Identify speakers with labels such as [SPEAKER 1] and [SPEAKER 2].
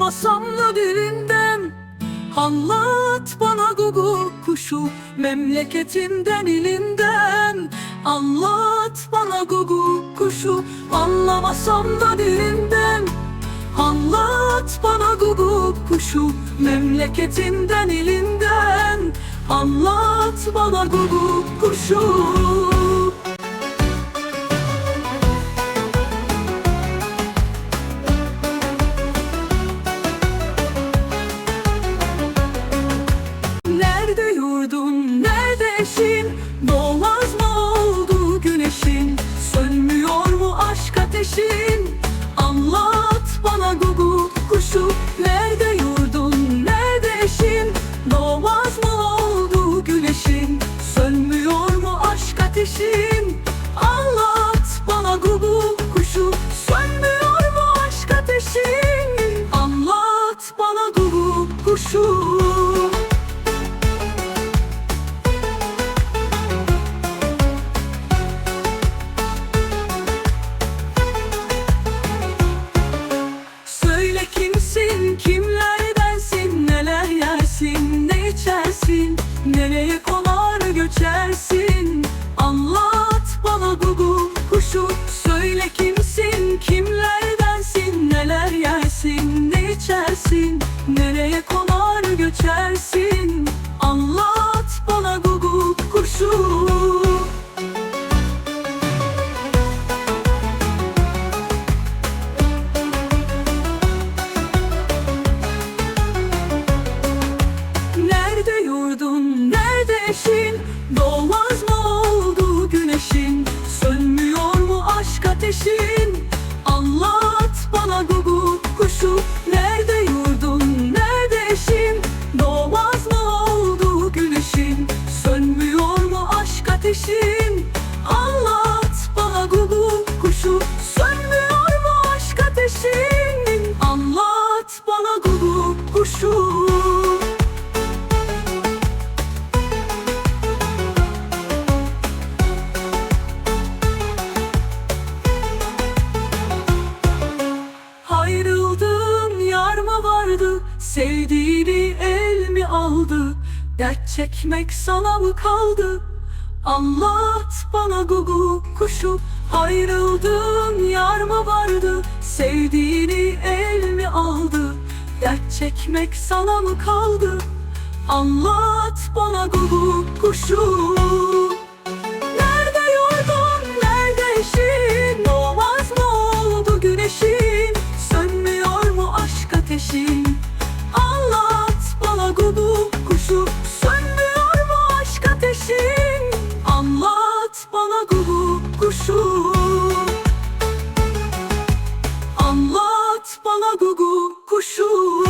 [SPEAKER 1] Anlamasam da dilinden. Anlat bana gugu kuşu Memleketinden ilinden. Anlat bana gugu kuşu Anlamasam da dilinden. Anlat bana gugu kuşu Memleketinden ilinden. Anlat bana gugu kuşu. Ateşin? Anlat bana gugu kuşu Nerede yurdun, nerede eşin? Doğmaz mı oldu güneşin? Sönmüyor mu aşk ateşin? Anlat bana gugu kuşu Sönmüyor mu aşk ateşin? Anlat bana gugu kuşu içersin, nereye konar göçersin. Anlat bana gugu kuşu. Nerede yurdun, nerede eşin? Doğmaz mı oldu güneşin? Sönmüyor mu aşk ateşin? Anlat bana gugu kuşu Nerede ateşin? Anlat bana gugu kuşu Sönmüyor mu aşk ateşin? Anlat bana gugu kuşu Ayrıldığın yar mı vardı? Sevdiğini el mi aldı? Dert çekmek sana mı kaldı? Anlat bana gugu kuşu Ayrıldığın yar mı vardı? Sevdiğini el mi aldı? Dert çekmek sana mı kaldı? Anlat bana gugu kuşu gugu kuşu